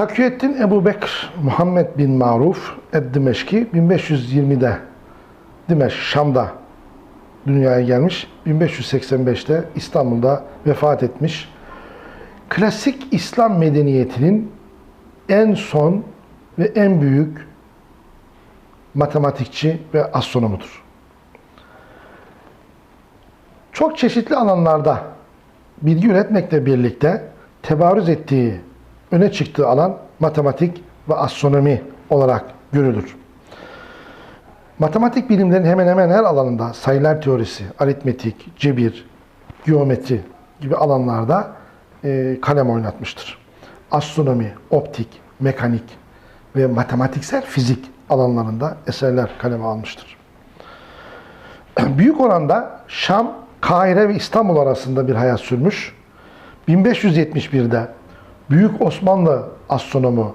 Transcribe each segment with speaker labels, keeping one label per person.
Speaker 1: Takiyettin Ebu Bekr Muhammed bin Maruf Ed-Dimeşki 1520'de Dimeş, Şam'da dünyaya gelmiş. 1585'te İstanbul'da vefat etmiş. Klasik İslam medeniyetinin en son ve en büyük matematikçi ve astronomudur. Çok çeşitli alanlarda bilgi üretmekle birlikte tebarüz ettiği, öne çıktığı alan matematik ve astronomi olarak görülür. Matematik bilimlerin hemen hemen her alanında sayılar teorisi, aritmetik, cebir, geometri gibi alanlarda e, kalem oynatmıştır. Astronomi, optik, mekanik ve matematiksel fizik alanlarında eserler kaleme almıştır. Büyük oranda Şam, Kahire ve İstanbul arasında bir hayat sürmüş. 1571'de Büyük Osmanlı astronomu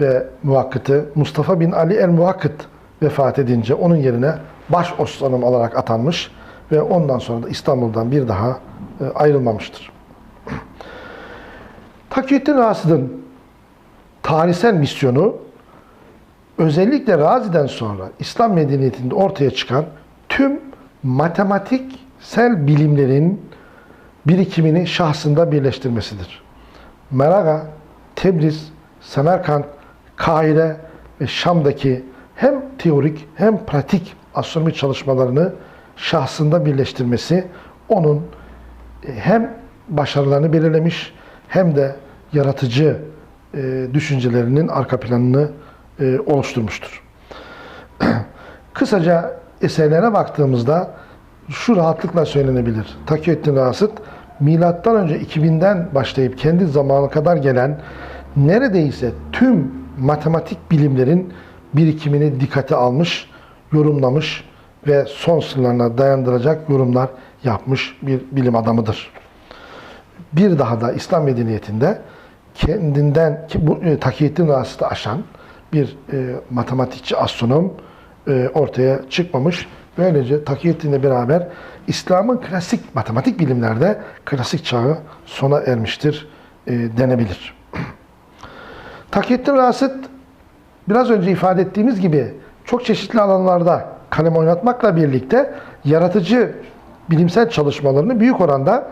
Speaker 1: ve muvakkıtı Mustafa bin Ali el-Muvakkıt vefat edince onun yerine baş astronom olarak atanmış ve ondan sonra da İstanbul'dan bir daha e, ayrılmamıştır. Takiyettin Rasid'in tarihsel misyonu özellikle Razi'den sonra İslam medeniyetinde ortaya çıkan tüm matematiksel bilimlerin birikimini şahsında birleştirmesidir. Meraga, Tebriz, Semerkant, Kahire ve Şam'daki hem teorik hem pratik astronomi çalışmalarını şahsında birleştirmesi onun e, hem başarılarını belirlemiş hem de yaratıcı e, düşüncelerinin arka planını e, oluşturmuştur. Kısaca eserlerine baktığımızda şu rahatlıkla söylenebilir. Takiyettin Rasit milattan önce 2000'den başlayıp kendi zamanı kadar gelen neredeyse tüm matematik bilimlerin birikimini dikkate almış, yorumlamış ve son sınırlarına dayandıracak yorumlar yapmış bir bilim adamıdır. Bir daha da İslam medeniyetinde kendinden e, Takiyettin Rasit'i aşan bir e, matematikçi astronom e, ortaya çıkmamış. Böylece Takiyettin'le beraber İslam'ın klasik matematik bilimlerde klasik çağı sona ermiştir e, denebilir. Takiyettin Rasit biraz önce ifade ettiğimiz gibi çok çeşitli alanlarda kalem oynatmakla birlikte yaratıcı bilimsel çalışmalarını büyük oranda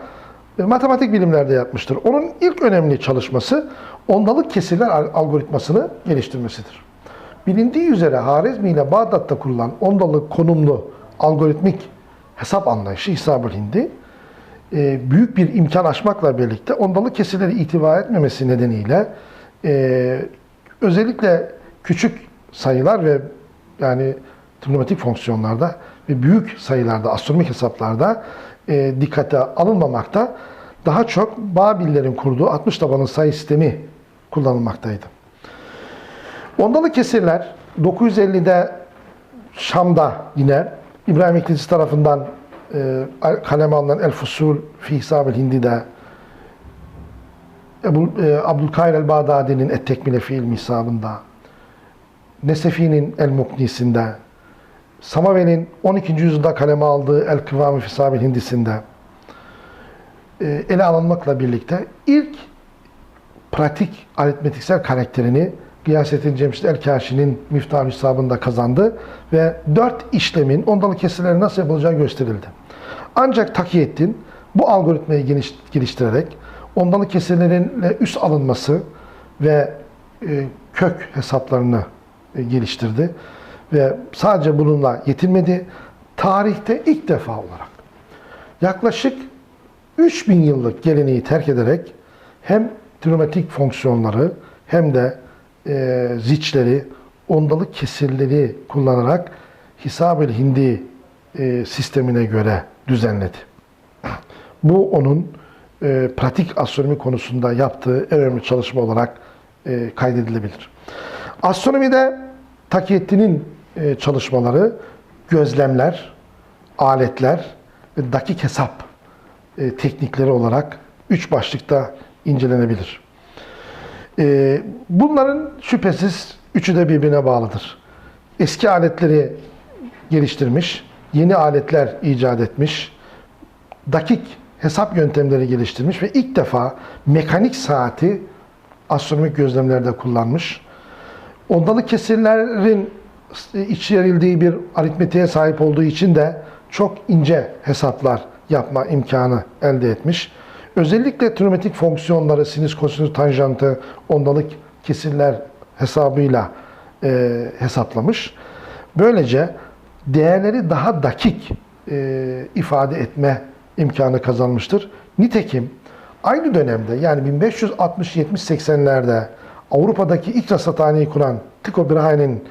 Speaker 1: e, matematik bilimlerde yapmıştır. Onun ilk önemli çalışması ondalık kesirler algoritmasını geliştirmesidir. Bilindiği üzere Harizmi ile Bağdat'ta kurulan ondalık konumlu algoritmik hesap anlayışı hesabı Hindi e, büyük bir imkan aşmakla birlikte ondalık kesirleri itibar etmemesi nedeniyle e, özellikle küçük sayılar ve yani trigonometrik fonksiyonlarda ve büyük sayılarda, astronomik hesaplarda e, dikkate alınmamakta daha çok Babillerin kurduğu 60 tabanlı sayı sistemi kullanılmaktaydı. Ondalı kesirler 950'de Şam'da yine İbrahim İklisi tarafından e, kaleme alınan El Fusul fi Hisab-ı Hindi'de Ebu, e, Abdülkayr el-Bağdadi'nin Et-Tekmile fiil misabında Nesefi'nin El-Muknisinde Samavel'in 12. yüzyılda kaleme aldığı El-Kıvam-ı Fisabil Hindisinde e, ele alınmakla birlikte ilk pratik aritmetiksel karakterini Gıyasettin Cemşit El-Kaşi'nin Miftah hesabında kazandı ve dört işlemin ondalı kesirleri nasıl yapılacağı gösterildi. Ancak Takiyettin bu algoritmayı geniş, geliştirerek ondalı kesirlerin üst alınması ve e, kök hesaplarını e, geliştirdi. Ve sadece bununla yetinmedi. Tarihte ilk defa olarak yaklaşık 3000 yıllık geleneği terk ederek hem trigonometrik fonksiyonları hem de e, ziçleri, ondalık kesirleri kullanarak Hisab-ül Hindi e, sistemine göre düzenledi. Bu onun e, pratik astronomi konusunda yaptığı en önemli çalışma olarak e, kaydedilebilir. Astronomide Takiyettin'in e, çalışmaları gözlemler, aletler ve dakik hesap e, teknikleri olarak üç başlıkta incelenebilir. E, bunların şüphesiz üçü de birbirine bağlıdır. Eski aletleri geliştirmiş, yeni aletler icat etmiş, dakik hesap yöntemleri geliştirmiş ve ilk defa mekanik saati astronomik gözlemlerde kullanmış. Ondalık kesirlerin içerildiği bir aritmetiğe sahip olduğu için de çok ince hesaplar yapma imkanı elde etmiş. Özellikle trigonometrik fonksiyonları, sinüs, kosinüs, tanjantı, ondalık kesirler hesabıyla e, hesaplamış. Böylece değerleri daha dakik e, ifade etme imkanı kazanmıştır. Nitekim aynı dönemde yani 1560-70-80'lerde Avrupa'daki ilk rasathaneyi kuran Tycho Brahe'nin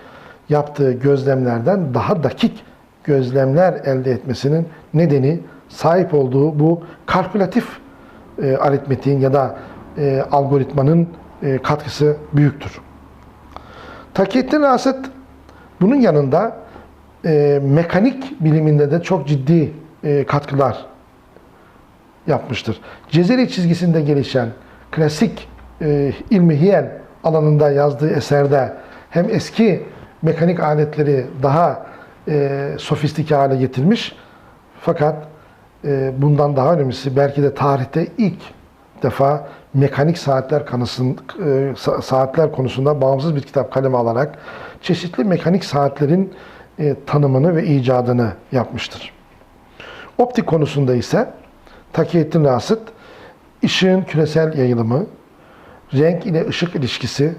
Speaker 1: yaptığı gözlemlerden daha dakik gözlemler elde etmesinin nedeni sahip olduğu bu kalkülatif e, aritmetiğin ya da e, algoritmanın e, katkısı büyüktür. Takiyettin Rasit bunun yanında e, mekanik biliminde de çok ciddi e, katkılar yapmıştır. Cezeri çizgisinde gelişen klasik e, ilmi alanında yazdığı eserde hem eski mekanik aletleri daha e, sofistike hale getirmiş fakat bundan daha önemlisi belki de tarihte ilk defa mekanik saatler konusunda, e, saatler konusunda bağımsız bir kitap kaleme alarak çeşitli mekanik saatlerin e, tanımını ve icadını yapmıştır. Optik konusunda ise Takiyettin Rasit, ışığın küresel yayılımı, renk ile ışık ilişkisi,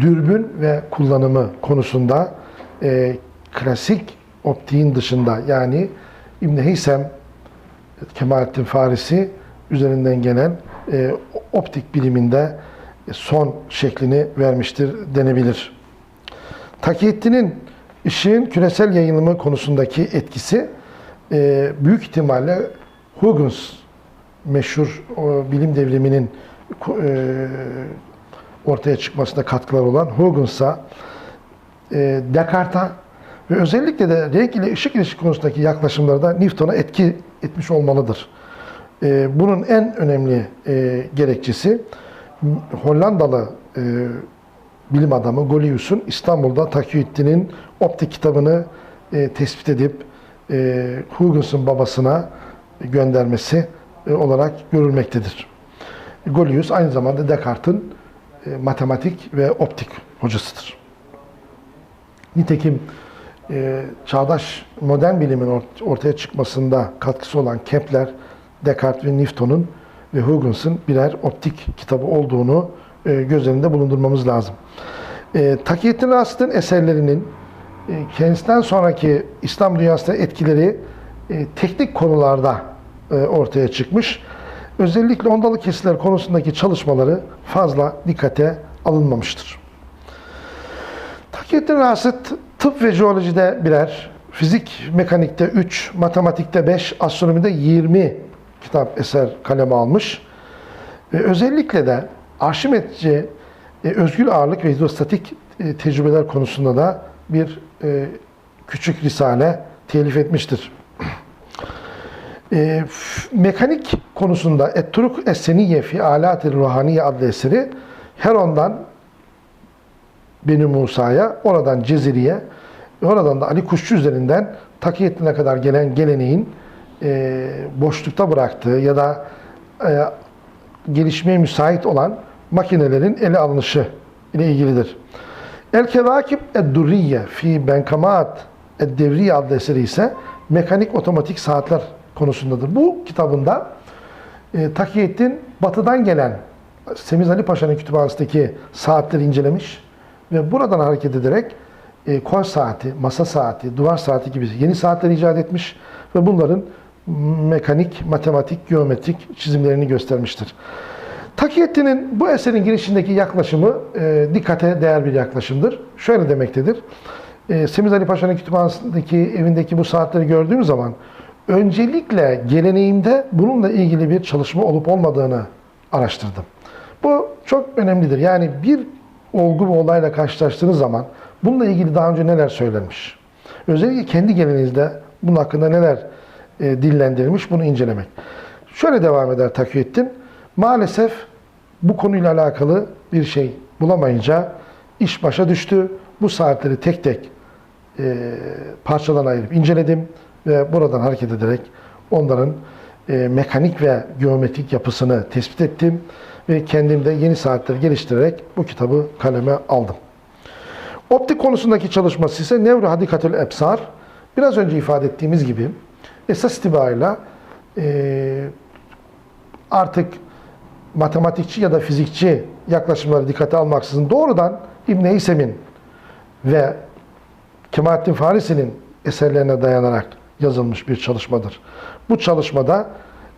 Speaker 1: dürbün ve kullanımı konusunda e, klasik optiğin dışında yani İbn Heysem, Kemalettin Farisi üzerinden gelen e, optik biliminde son şeklini vermiştir denebilir. Takiyettin'in ışığın küresel yayılımı konusundaki etkisi e, büyük ihtimalle Huygens meşhur o, bilim devriminin e, ortaya çıkmasında katkılar olan Huygens'a, e, Descartes'a ve özellikle de renk ile ışık ilişki konusundaki yaklaşımlarda Newton'a etki etmiş olmalıdır. E, bunun en önemli e, gerekçesi Hollandalı e, bilim adamı Golius'un İstanbul'da Takiyüddin'in optik kitabını e, tespit edip e, Huygens'ın babasına göndermesi e, olarak görülmektedir. Golius aynı zamanda Descartes'in e, matematik ve optik hocasıdır. Nitekim e, çağdaş modern bilimin ortaya çıkmasında katkısı olan Kepler, Descartes ve Newton'un ve Huygens'ın birer optik kitabı olduğunu e, göz önünde bulundurmamız lazım. E, Takiyettin Rasit'in eserlerinin e, kendisinden sonraki İslam dünyasında etkileri e, teknik konularda e, ortaya çıkmış. Özellikle ondalı kesirler konusundaki çalışmaları fazla dikkate alınmamıştır. Takiyettin Rasit tıp ve jeolojide birer, fizik mekanikte 3, matematikte 5, astronomide 20 kitap eser kaleme almış. Ve özellikle de Arşimetçi e, özgül ağırlık ve hidrostatik e, tecrübeler konusunda da bir e, küçük risale telif etmiştir. E, mekanik konusunda Et-Turuk Es-Seniyye fi Alatil Ruhaniye adlı eseri Heron'dan Beni Musa'ya, oradan Ceziri'ye, oradan da Ali Kuşçu üzerinden Takiyettin'e kadar gelen geleneğin e, boşlukta bıraktığı ya da e, gelişmeye müsait olan makinelerin ele alınışı ile ilgilidir. El Kevakib Ed-Durriye fi Benkamat Ed-Devriye adlı eseri ise mekanik otomatik saatler konusundadır. Bu kitabında e, Takiyettin batıdan gelen Semiz Ali Paşa'nın kütüphanesindeki saatleri incelemiş ve buradan hareket ederek e, kol saati, masa saati, duvar saati gibi yeni saatler icat etmiş ve bunların mekanik, matematik, geometrik çizimlerini göstermiştir. Takiyettin'in bu eserin girişindeki yaklaşımı e, dikkate değer bir yaklaşımdır. Şöyle demektedir. E, Semiz Ali Paşa'nın kütüphanesindeki evindeki bu saatleri gördüğüm zaman öncelikle geleneğimde bununla ilgili bir çalışma olup olmadığını araştırdım. Bu çok önemlidir. Yani bir olgu ve olayla karşılaştığınız zaman bununla ilgili daha önce neler söylenmiş? Özellikle kendi geleneğinizde bunun hakkında neler e, dillendirilmiş bunu incelemek. Şöyle devam eder Takiyettin. Maalesef bu konuyla alakalı bir şey bulamayınca iş başa düştü. Bu saatleri tek tek e, parçadan ayırıp inceledim ve buradan hareket ederek onların e, mekanik ve geometrik yapısını tespit ettim ve kendim de yeni saatler geliştirerek bu kitabı kaleme aldım. Optik konusundaki çalışması ise Nevro Hadikatül Ebsar. Biraz önce ifade ettiğimiz gibi esas itibariyle e, artık matematikçi ya da fizikçi yaklaşımları dikkate almaksızın doğrudan İbn Heysem'in ve Kemalettin Farisi'nin eserlerine dayanarak yazılmış bir çalışmadır. Bu çalışmada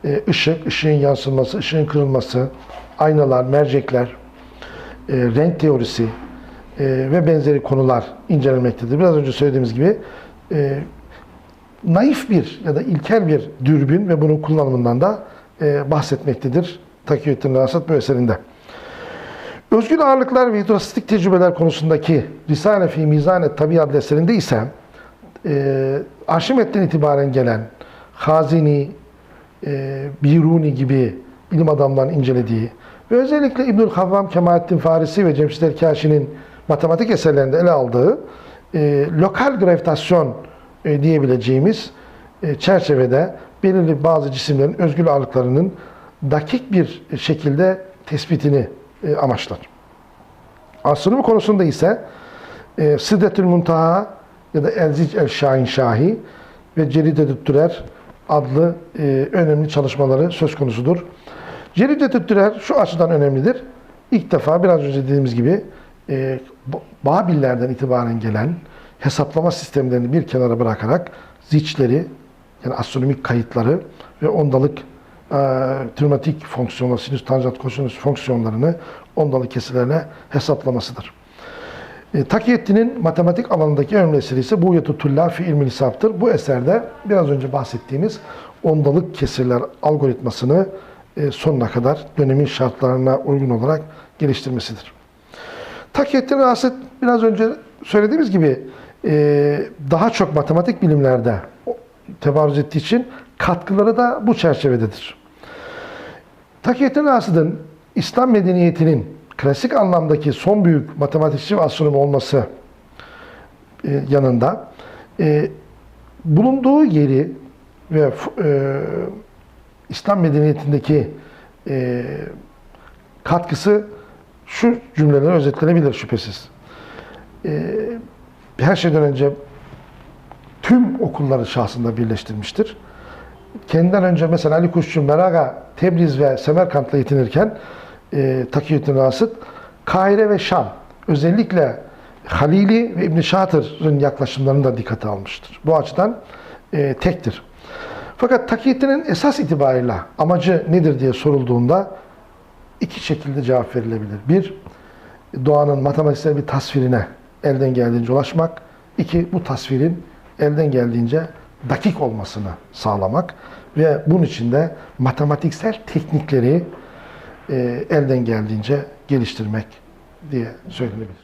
Speaker 1: e, ışık, ışığın yansıması, ışığın kırılması, aynalar, mercekler, e, renk teorisi e, ve benzeri konular incelenmektedir. Biraz önce söylediğimiz gibi e, naif bir ya da ilkel bir dürbün ve bunun kullanımından da e, bahsetmektedir. Takiyüddin Rasat bu eserinde. Özgül ağırlıklar ve hidrosistik tecrübeler konusundaki Risale fi Mizane Tabi adlı eserinde ise e, Arşimet'ten itibaren gelen Hazini, e, Biruni gibi ilim adamlarının incelediği ve özellikle İbnül Havvam, Kemalettin Farisi ve Cemşit Erkaşi'nin matematik eserlerinde ele aldığı e, lokal gravitasyon e, diyebileceğimiz e, çerçevede belirli bazı cisimlerin özgül ağırlıklarının dakik bir şekilde tespitini e, amaçlar. Astronomi konusunda ise e, Siddetül Muntaha ya da Elzic el Şahin Şahi ve Ceride Düttürer adlı e, önemli çalışmaları söz konusudur. Ceride Düttürer şu açıdan önemlidir. İlk defa biraz önce dediğimiz gibi e, Babillerden itibaren gelen hesaplama sistemlerini bir kenara bırakarak ziçleri yani astronomik kayıtları ve ondalık e, trigonometrik fonksiyonlar, sinüs, tanjant, kosinüs fonksiyonlarını ondalık kesilerle hesaplamasıdır. E, Takiyettin'in matematik alanındaki önemli eseri ise Buğyet-i Tullâ fi ilmi hesaptır. Bu eserde biraz önce bahsettiğimiz ondalık kesirler algoritmasını sonuna kadar dönemin şartlarına uygun olarak geliştirmesidir. Takiyettin Rasit biraz önce söylediğimiz gibi e, daha çok matematik bilimlerde tebarüz ettiği için katkıları da bu çerçevededir. Takiyettin Rasid'in İslam medeniyetinin klasik anlamdaki son büyük matematikçi ve astronom olması e, yanında e, bulunduğu yeri ve e, İslam medeniyetindeki e, katkısı şu cümleler özetlenebilir şüphesiz. E, her şeyden önce tüm okulları şahsında birleştirmiştir. Kendinden önce mesela Ali Kuşçu, Meraga, Tebriz ve Semerkant'la yetinirken e, Takiyüddin Rasıt, Kahire ve Şam, özellikle Halili ve İbn Şatır'ın yaklaşımlarını da dikkate almıştır. Bu açıdan e, tektir. Fakat Takiyüddin'in esas itibariyle amacı nedir diye sorulduğunda iki şekilde cevap verilebilir. Bir, doğanın matematiksel bir tasvirine elden geldiğince ulaşmak. İki, bu tasvirin elden geldiğince dakik olmasını sağlamak ve bunun için de matematiksel teknikleri e, elden geldiğince geliştirmek diye söylenebilir.